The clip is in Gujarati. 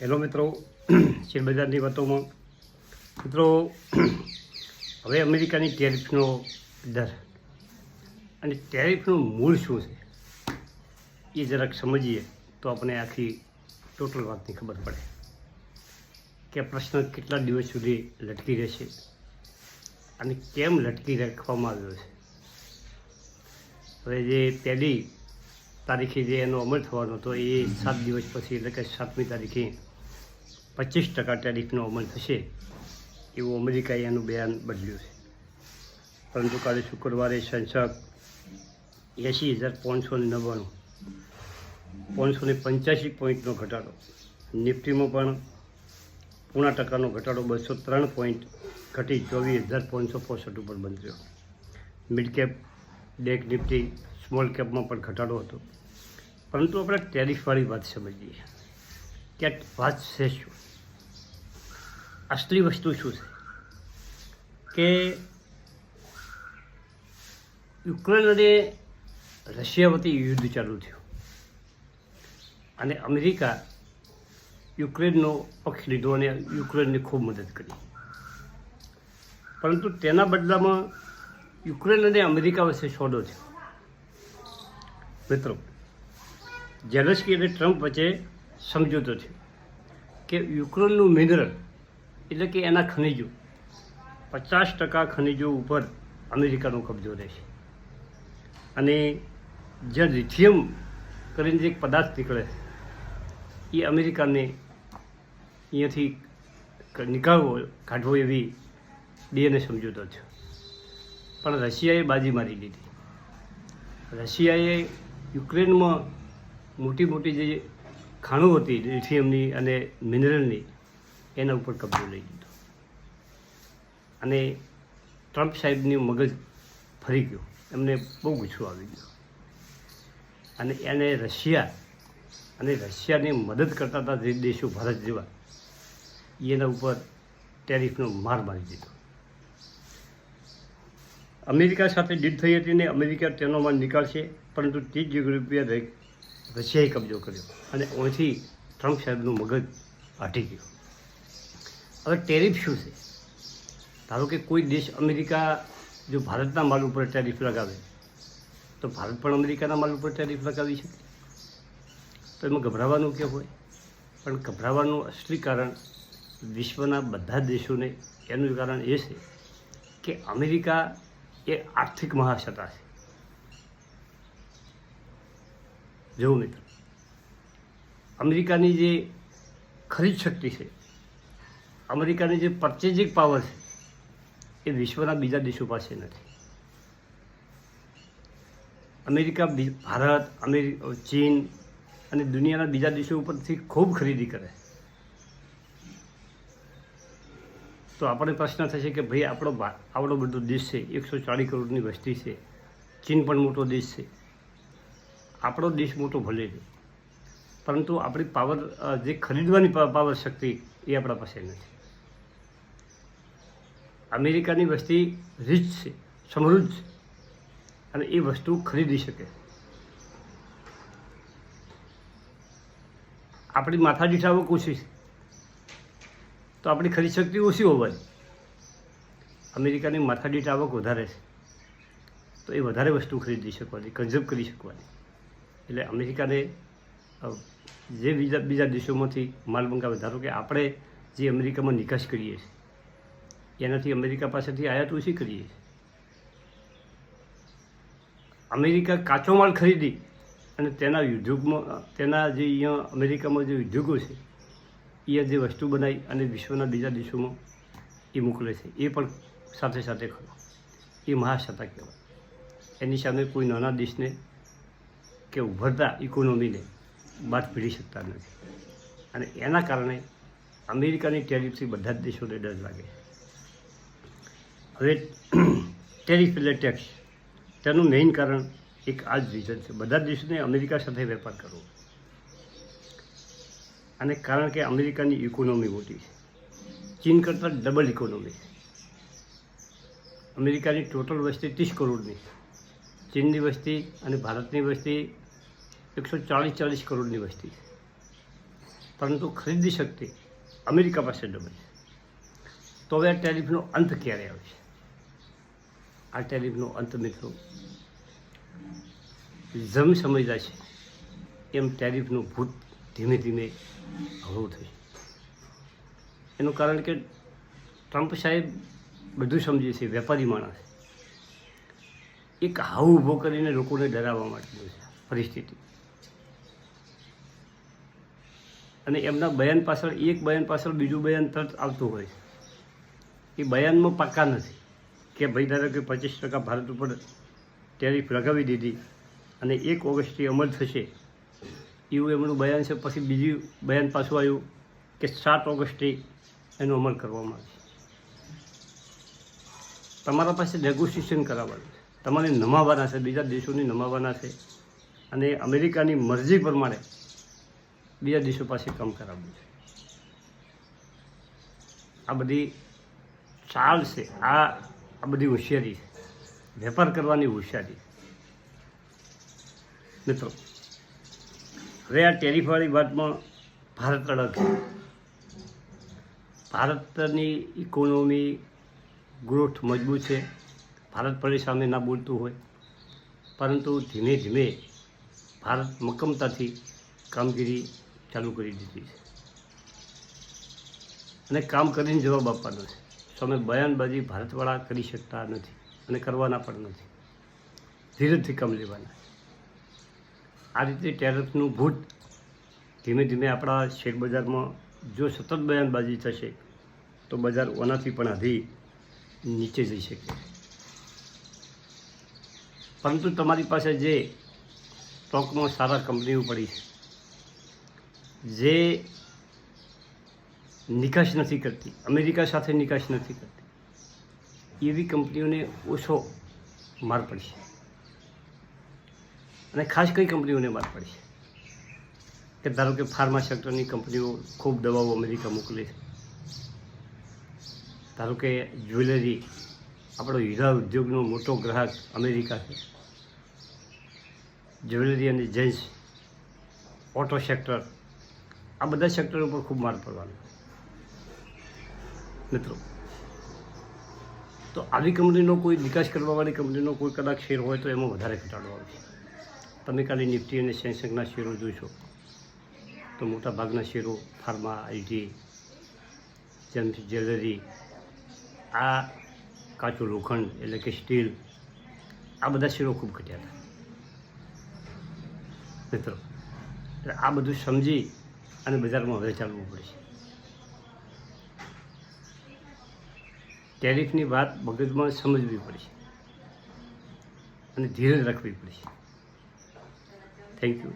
હેલો મિત્રો શેરબજારની વાતોમાં. મિત્રો, હવે અમેરિકાની ટેરિફનો દર અને ટેરિફનું મૂળ શું છે એ જરાક સમજીએ તો આપણે આખી ટોટલ વાતની ખબર પડે કે પ્રશ્ન કેટલા દિવસ સુધી લટકી રહેશે અને કેમ લટકી રાખવામાં આવ્યો છે. હવે જે પહેલી તારીખે જે એનો અમલ થવાનો હતો એ સાત દિવસ પછી, એટલે કે સાતમી તારીખે પચીસ ટકા ટેરિફનો અમલ થશે. એવું અમેરિકાએ એનું બયાન બદલ્યું છે. પરંતુ કાલે શુક્રવારે સંસદ એંસી હજાર પાંચસો ને નવ્વાણું, પાંચસો ને પંચ્યાસી પોઈન્ટનો ઘટાડો, નિફ્ટીમાં પણ પૂણા ટકાનો ઘટાડો બસો ત્રણ પોઈન્ટ ઘટી ચોવીસ હજાર પાંચસો પોસઠ ઉપર બંધ થયો. મિડ કેપ ડેક નિફ્ટી, સ્મોલ કેપમાં પણ ઘટાડો હતો. પરંતુ આપણે ટેરિફવાળી વાત સમજીએ. કે વાત છે શું? અસલી વસ્તુ શું છે? કે યુક્રેન અને રશિયા વતી યુદ્ધ ચાલુ થયું. અને અમેરિકા યુક્રેનનો પક્ષ લીધો અને યુક્રેનને ખૂબ મદદ કરી. પરંતુ તેના બદલામાં યુક્રેન અને અમેરિકા વચ્ચે સોદો થયો. મિત્રો ઝેલેન્સ્કી અને ટ્રમ્પ વચ્ચે સમજૂતો થયો કે યુક્રેનનું મિનરલ એટલે કે એના ખનિજો પચાસ ટકા ખનિજો ઉપર અમેરિકાનો કબજો રહેશે. અને જે લિથિયમ કરીને જે પદાર્થ નીકળે છે, એ અમેરિકાને અહીંયાથી નીકાળવો, કાઢવો એવી બેને સમજૂતો થયો પણ રશિયાએ બાજી મારી દીધી રશિયાએ યુક્રેનમાં મોટી મોટી જે ખાણો હતી, લિથિયમની અને મિનરલની, એના ઉપર કબજો લઈ લીધો. અને ટ્રમ્પ સાહેબની મગજ ફરી ગયો. એમને બહુ ગુસ્સો આવી ગયો. અને એને રશિયા અને રશિયાની મદદ કરતા હતા જે દેશો ભારત જેવા એના ઉપર ટેરિફનો માર મારી દીધો. અમેરિકા સાથે ડીલ થઈ હતી ને અમેરિકા તેનો માલ નીકળશે, પરંતુ તે જ રૂપિયા રહી રશિયાએ કબજો કર્યો અને અહીંથી ટ્રમ્પ સાહેબનું મગજ ફાટી ગયું. હવે ટેરિફ શું છે? ધારો કે કોઈ દેશ અમેરિકા, જો ભારતના માલ ઉપર ટેરિફ લગાવે, તો ભારત પણ અમેરિકાના માલ ઉપર ટેરિફ લગાવી શકે? તો એમાં ગભરાવાનું કે હોય? પણ ગભરાવાનું અસલી કારણ વિશ્વના બધા દેશોને એનું કારણ એ છે કે અમેરિકા એ આર્થિક મહાસત્તા છે. જુઓ મિત્રો અમેરિકાની જે ખરીદ શક્તિ છે, અમેરિકાની જે પરચેજિંગ પાવર છે, એ વિશ્વના બીજા દેશો પાસે નથી. અમેરિકા ભારત અમેરિકા ચીન અને દુનિયાના બીજા દેશો ઉપરથી ખૂબ ખરીદી કરે. તો આપણે પ્રશ્ન થશે કે ભાઈ આપણો આવડો બધો દેશ છે, એકસો ચાળીસ કરોડની વસ્તી છે, ચીન પણ મોટો દેશ છે. આપણો દેશ મોટો ભલે છે. પરંતુ આપણી પાવર જે ખરીદવાની પાવર શક્તિ એ આપણા પાસે નથી અમેરિકાની વસ્તી રીચ છે, સમૃદ્ધ છે અને એ વસ્તુ ખરીદી શકે. આપણી માથા આવક ઓછી તો આપણી ખરીદ શક્તિ ઓછી હોવાની અમેરિકાની માથાદીઠ આવક વધારે છે. તો એ વધારે વસ્તુ ખરીદી શકવાની કન્ઝર્વ કરી શકવાની. એટલે અમેરિકાને જે બીજા બીજા દેશોમાંથી માલ મંગાવે, ધારો કે આપણે જે અમેરિકામાં નિકાસ કરીએ છીએ, એનાથી અમેરિકા પાસેથી આયાત ઓછી કરીએ છીએ. અમેરિકા કાચો માલ ખરીદી અને તેના ઉદ્યોગમાં તેના જે અહીંયા અમેરિકામાં જે ઉદ્યોગો છે એ જે વસ્તુ બનાવી અને વિશ્વના બીજા દેશોમાં એ મોકલે છે, એ પણ સાથે સાથે ખરો. એ મહાસત્તા કહેવાય. એની સામે કોઈ નાના દેશને કે ઉભરતા ઇકોનોમીને બાદ પીડી શકતા નથી. અને એના કારણે અમેરિકાની ટેરિફથી બધા જ દેશોને ડર લાગે. હવે ટેરિફ એટલે ટેક્સ. તેનું મેઇન કારણ એક આ જ રીઝન છે. બધા જ દેશોને અમેરિકા સાથે વેપાર કરવો. અને કારણ કે અમેરિકાની ઇકોનોમી મોટી છે. ચીન કરતાં ડબલ ઇકોનોમી છે. અમેરિકાની ટોટલ વસ્તી ત્રીસ કરોડની ચીનની વસ્તી અને ભારતની વસ્તી એકસો ચાલીસ ચાલીસ કરોડની વસ્તી છે. પરંતુ ખરીદી શક્તિ અમેરિકા પાસે ડબલ છે. તો હવે આ ટેરિફનો અંત ક્યારે આવશે? આ ટેરિફનો અંત મિત્રો જમ સમજતા છે. એમ ટેરિફનું ભૂત ધીમે ધીમે હળવું થશે. એનું કારણ કે ટ્રમ્પ સાહેબ બધું સમજે છે, વેપારી માણસ. એક હાવ ઊભો કરીને લોકોને ડરાવવા માટેનું છે પરિસ્થિતિ. અને એમના બયાન પાછળ, એક બયાન પાછળ બીજું બયાન તરત આવતું હોય એ બયાનમાં પાક્કા નથી કે ભાઈ ધારો કે પચીસ ટકા ભારત ઉપર ટેરિફ લગાવી દીધી અને એક ઓગસ્ટથી અમલ થશે, એવું એમનું બયાન છે. પછી બીજું બયાન પાછું આવ્યું કે સાત ઓગસ્ટથી એનો અમલ કરવામાં આવશે. તમારા પાસે નેગોશિએશન કરાવવાનું છે. તમારે નમાવાના છે. બીજા દેશોની નમાવાના છે. અને અમેરિકાની મરજી પ્રમાણે બીજા દેશો પાસે કામ કરાવવું છે. આ બધી ચાલ છે, આ આ બધી હોશિયારી છે. વેપાર કરવાની હોશિયારી. મિત્રો, હવે આ ટેરિફવાળી વાતમાં ભારત અડગ ભારતની ઇકોનોમી ગ્રોથ મજબૂત છે. ભારત પડે સામે ના બોલતું હોય. પરંતુ ધીમે ધીમે ભારત મક્કમતાથી કામગીરી ચાલુ કરી દીધી છે. અને કામ કરીને જવાબ આપવાનો છે. સામે બયાનબાજી ભારતવાળા કરી શકતા નથી અને કરવાના પણ નથી. ધીરેથી કામ લેવાના આ રીતે ટેરફનું ભૂત ધીમે ધીમે આપણા શેરબજારમાં જો સતત બયાનબાજી થશે, તો બજાર ઓનાથી પણ આધી નીચે જઈ શકે પરંતુ તમારી પાસે જે સ્ટોકમાં સારા કંપનીઓ પડી છે જે નિકાસ નથી કરતી, અમેરિકા સાથે નિકાસ નથી કરતી. એવી કંપનીઓને ઓછો માર પડશે. અને ખાસ કઈ કંપનીઓને માર પડશે? કે ધારો કે ફાર્મા સેક્ટરની કંપનીઓ ખૂબ દવાઓ અમેરિકા મોકલે છે. ધારો કે જ્વેલરી, આપણો હીરા ઉદ્યોગનો મોટો ગ્રાહક અમેરિકા છે. જ્વેલરી અને જેન્ટ્સ, ઓટો સેક્ટર આ બધા સેક્ટર ઉપર ખૂબ માર પડવાનો. મિત્રો, તો આવી કંપનીનો કોઈ નિકાસ કરવાવાળી કંપનીનો કોઈ કદાચ શેર હોય તો એમાં વધારે ઘટાડો આવશે. તમે ખાલી નિફ્ટી અને સેન્સેક્સના શેરો જોઈશો તો મોટાભાગના શેરો ફાર્મા, આઈટી જેમ જ્વેલરી, આ કાચું લોખંડ એટલે કે સ્ટીલ, આ બધા શેરો ખૂબ ઘટ્યા હતા. મિત્રો, એટલે આ બધું સમજી અને બજારમાં વેચાડવું પડશે. ટેરિફની વાત મગજમાં સમજવી પડશે. અને ધીરજ રાખવી પડશે. Thank you